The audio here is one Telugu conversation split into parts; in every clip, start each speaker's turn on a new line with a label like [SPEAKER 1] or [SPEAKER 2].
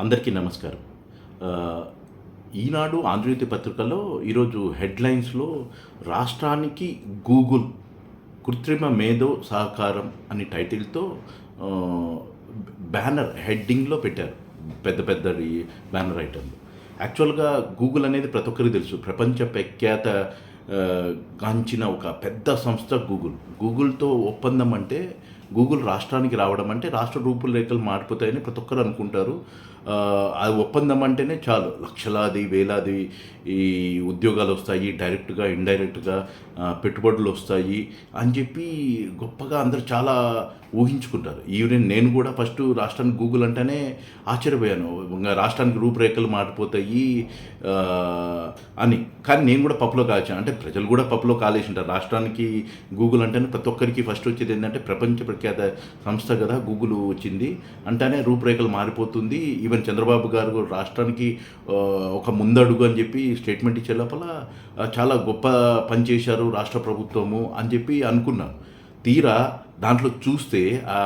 [SPEAKER 1] అందరికీ నమస్కారం. ఈనాడు ఆంధ్రజ్యోతి పత్రికలో ఈరోజు హెడ్లైన్స్లో రాష్ట్రానికి గూగుల్ కృత్రిమ మేధో సహకారం అని టైటిల్తో బ్యానర్ హెడ్డింగ్లో పెట్టారు. పెద్ద పెద్ద బ్యానర్ ఐటమ్లు యాక్చువల్గా గూగుల్ అనేది ప్రతి ఒక్కరికి తెలుసు. ప్రపంచ ప్రఖ్యాత గాంచిన ఒక పెద్ద సంస్థ గూగుల్. గూగుల్తో ఒప్పందం అంటే గూగుల్ రాష్ట్రానికి రావడం అంటే రాష్ట్ర రూపురేఖలు మారిపోతాయని ప్రతి ఒక్కరు అనుకుంటారు. అది ఒప్పందం అంటేనే చాలు. లక్షలాది వేలాది ఈ ఉద్యోగాలు వస్తాయి డైరెక్ట్గా ఇండైరెక్ట్గా పెట్టుబడులు వస్తాయి అని చెప్పి గొప్పగా అందరూ చాలా ఊహించుకుంటారు. ఈవెన్ నేను కూడా ఫస్ట్ రాష్ట్రానికి గూగుల్ అంటేనే ఆశ్చర్యపోయాను. ఇంకా రాష్ట్రానికి రూపురేఖలు మారిపోతాయి అని. కానీ నేను కూడా పప్పులో కాల్చాను. అంటే ప్రజలు కూడా పప్పులో కాలేసి ఉంటారు రాష్ట్రానికి గూగుల్ అంటేనే ప్రతి ఒక్కరికి ఫస్ట్ వచ్చేది ఏంటంటే ప్రపంచ ప్రఖ్యాత సంస్థ కదా గూగుల్ వచ్చింది. అంటేనే రూపురేఖలు మారిపోతుంది. ఈవెన్ చంద్రబాబు గారు రాష్ట్రానికి ఒక ముందడుగు అని చెప్పి స్టేట్మెంట్ ఇచ్చే లోపల చాలా గొప్ప పని చేశారు రాష్ట్ర ప్రభుత్వము అని చెప్పి అనుకున్నాను తీరా దాంట్లో చూస్తే ఆ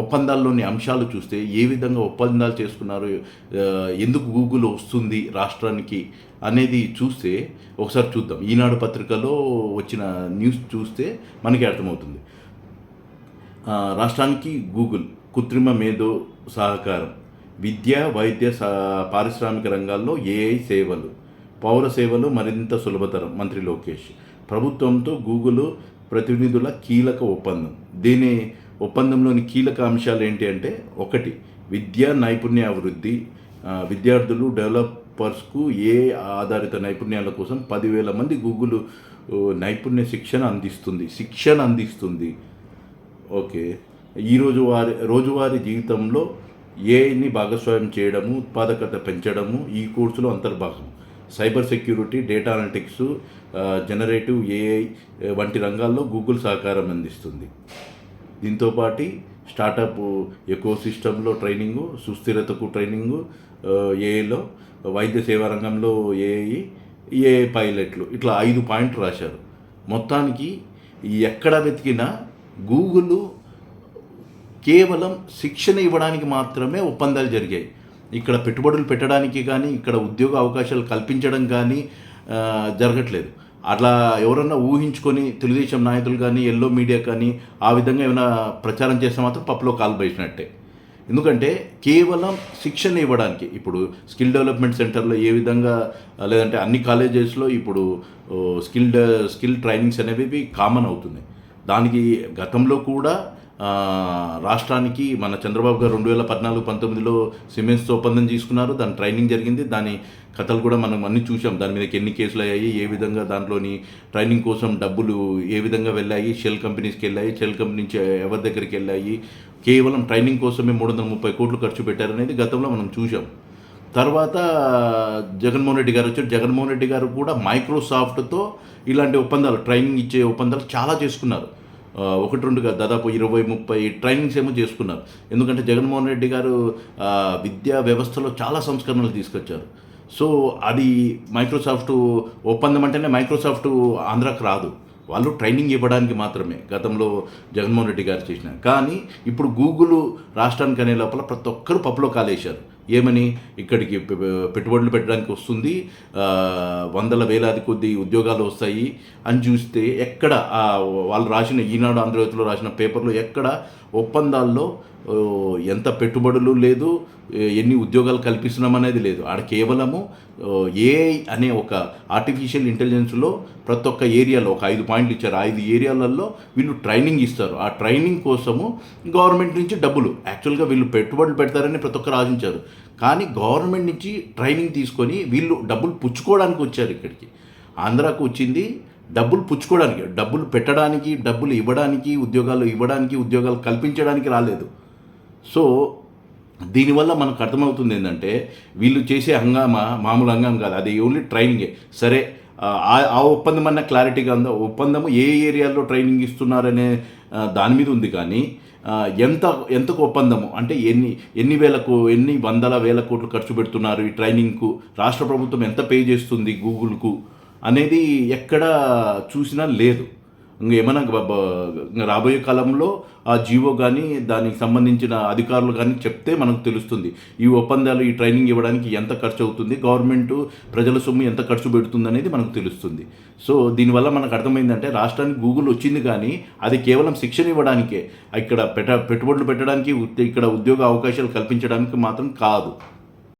[SPEAKER 1] ఒప్పందాల్లోని అంశాలు చూస్తే ఏ విధంగా ఒప్పందాలు చేసుకున్నారు ఎందుకు గూగుల్ వస్తుంది రాష్ట్రానికి అనేది చూస్తే ఒకసారి చూద్దాం. ఈనాడు పత్రికలో వచ్చిన న్యూస్ చూస్తే మనకి అర్థమవుతుంది. రాష్ట్రానికి గూగుల్ కృత్రిమ మేధో సహకారం విద్య వైద్య పారిశ్రామిక రంగాల్లో ఏఐ సేవలు పౌర సేవలు మరింత సులభతరం మంత్రి లోకేష్. ప్రభుత్వంతో గూగుల్ ప్రతినిధుల కీలక ఒప్పందం. దీని ఒప్పందంలోని కీలక అంశాలు ఏంటి అంటే ఒకటి విద్యా నైపుణ్య అభివృద్ధి విద్యార్థులు డెవలపర్స్కు ఏ ఆధారిత నైపుణ్యాల కోసం పదివేల మంది గూగుల్ నైపుణ్య శిక్షణ అందిస్తుంది శిక్షణ అందిస్తుంది. ఓకే. ఈరోజు వారి రోజువారీ జీవితంలో ఏఐని భాగస్వామ్యం చేయడము ఉత్పాదకత పెంచడము ఈ కోర్సులో అంతర్భాగం. Cyber security data analytics generative AI వంటి రంగాల్లో గూగుల్ సహకారం అందిస్తుంది. దీంతోపాటి స్టార్టప్ ఎకో సిస్టంలో ట్రైనింగు సుస్థిరతకు ట్రైనింగు ఏఐలో వైద్య సేవా రంగంలో ఏఐ ఏఐ పైలట్లు. ఇట్లా ఐదు పాయింట్లు రాశారు. మొత్తానికి ఎక్కడ వెతికినా గూగుల్ కేవలం శిక్షణ ఇవ్వడానికి మాత్రమే ఒప్పందాలు జరిగాయి. ఇక్కడ పెట్టుబడులు పెట్టడానికి కానీ ఇక్కడ ఉద్యోగ అవకాశాలు కల్పించడం కానీ జరగట్లేదు. అట్లా ఎవరన్నా ఊహించుకొని తెలుగుదేశం నాయకులు కానీ ఎల్లో మీడియా కానీ ఆ విధంగా ఏమైనా ప్రచారం చేస్తే మాత్రం పప్పులో కాలు వేసినట్టే ఎందుకంటే కేవలం శిక్షణ ఇవ్వడానికి ఇప్పుడు స్కిల్ డెవలప్మెంట్ సెంటర్లో ఏ విధంగా లేదంటే అన్ని కాలేజెస్లో ఇప్పుడు స్కిల్డ్ స్కిల్ స్కిల్ ట్రైనింగ్స్ అనేవి కామన్ అవుతున్నాయి. దానికి గతంలో కూడా రాష్ట్రానికి మన చంద్రబాబు గారు రెండు వేల పద్నాలుగు పంతొమ్మిదిలో సిమెంట్స్తో ఒప్పందం తీసుకున్నారు. దాని ట్రైనింగ్ జరిగింది. దాని కథలు కూడా మనం అన్ని చూసాం దాని మీద ఎన్ని కేసులు అయ్యాయి ఏ విధంగా దాంట్లోని ట్రైనింగ్ కోసం డబ్బులు ఏ విధంగా వెళ్ళాయి షెల్ కంపెనీస్కి వెళ్ళాయి షెల్ కంపెనీ నుంచి ఎవరి దగ్గరికి వెళ్ళాయి. కేవలం ట్రైనింగ్ కోసమే మూడు వందల ముప్పై కోట్లు ఖర్చు పెట్టారనేది గతంలో మనం చూసాం తర్వాత జగన్మోహన్ రెడ్డి గారు వచ్చారు. జగన్మోహన్ రెడ్డి గారు కూడా మైక్రోసాఫ్ట్తో ఇలాంటి ఒప్పందాలు ట్రైనింగ్ ఇచ్చే ఒప్పందాలు చాలా చేసుకున్నారు. ఒకటి రెండుగా దాదాపు ఇరవై ముప్పై ట్రైనింగ్స్ ఏమో చేసుకున్నారు. ఎందుకంటే జగన్మోహన్ రెడ్డి గారు విద్యా వ్యవస్థలో చాలా సంస్కరణలు తీసుకొచ్చారు. సో అది మైక్రోసాఫ్ట్ ఒప్పందం అంటేనే మైక్రోసాఫ్ట్ ఆంధ్రాకి రాదు. వాళ్ళు ట్రైనింగ్ ఇవ్వడానికి మాత్రమే గతంలో జగన్మోహన్ రెడ్డి గారు చేసిన. కానీ ఇప్పుడు గూగుల్ రాష్ట్రానికి అనే లోపల ప్రతి ఒక్కరు పప్పులో కాలేశారు. ఏమని ఇక్కడికి పె- పెట్టుబడులు పెట్టడానికి వస్తుంది. వందల వేలాది కొద్ది ఉద్యోగాలు వస్తాయి. అని చూస్తే ఎక్కడ వాళ్ళు రాసిన ఈనాడు ఆంధ్రజ్యోతిలో రాసిన పేపర్లో ఎక్కడ ఒప్పందాల్లో ఎంత పెట్టుబడులు లేదు ఎన్ని ఉద్యోగాలు కల్పిస్తున్నాం అనేది లేదు. ఆడ కేవలము ఏఐ అనే ఒక ఆర్టిఫిషియల్ ఇంటెలిజెన్స్లో ప్రతి ఒక్క ఏరియాలో ఒక ఐదు పాయింట్లు ఇచ్చారు. ఐదు ఏరియాలలో వీళ్ళు ట్రైనింగ్ ఇస్తారు. ఆ ట్రైనింగ్ కోసము గవర్నమెంట్ నుంచి డబ్బులు. యాక్చువల్గా వీళ్ళు పెట్టుబడులు పెడతారని ప్రతి ఒక్కరు ఆశించారు. కానీ గవర్నమెంట్ నుంచి ట్రైనింగ్ తీసుకొని వీళ్ళు డబ్బులు పుచ్చుకోవడానికి వచ్చారు ఇక్కడికి. ఆంధ్రాకు వచ్చింది డబ్బులు పుచ్చుకోవడానికి డబ్బులు పెట్టడానికి డబ్బులు ఇవ్వడానికి ఉద్యోగాలు ఇవ్వడానికి ఉద్యోగాలు కల్పించడానికి రాలేదు. సో దీనివల్ల మనకు అర్థమవుతుంది ఏంటంటే వీళ్ళు చేసే హంగామా మామూలు హంగామా కాదు. అది ఓన్లీ ట్రైనింగే. సరే ఆ ఆ ఒప్పందం అన్న క్లారిటీగా ఉందో ఒప్పందము ఏ ఏరియాలో ట్రైనింగ్ ఇస్తున్నారనే దాని మీద ఉంది కానీ ఎంత ఎంతకు ఒప్పందము? అంటే ఎన్ని ఎన్ని వేలకు ఎన్ని వందల వేల కోట్లు ఖర్చు పెడుతున్నారు ఈ ట్రైనింగ్కు? రాష్ట్ర ప్రభుత్వం ఎంత పే చేస్తుంది గూగుల్కు? అనేది ఎక్కడ చూసినా లేదు. ఇంకా ఏమైనా రాబోయే కాలంలో ఆ జీవో కానీ దానికి సంబంధించిన అధికారులు కానీ చెప్తే మనకు తెలుస్తుంది. ఈ ఒప్పందాలు ఈ ట్రైనింగ్ ఇవ్వడానికి ఎంత ఖర్చు అవుతుంది గవర్నమెంట్ ప్రజల సొమ్ము ఎంత ఖర్చు పెడుతుంది అనేది మనకు తెలుస్తుంది. సో దీనివల్ల మనకు అర్థమైందంటే రాష్ట్రానికి గూగుల్ వచ్చింది కానీ అది కేవలం శిక్షణ ఇవ్వడానికే. ఇక్కడ పెట్ట పెట్టుబడులు పెట్టడానికి ఇక్కడ ఉద్యోగ అవకాశాలు కల్పించడానికి మాత్రం కాదు.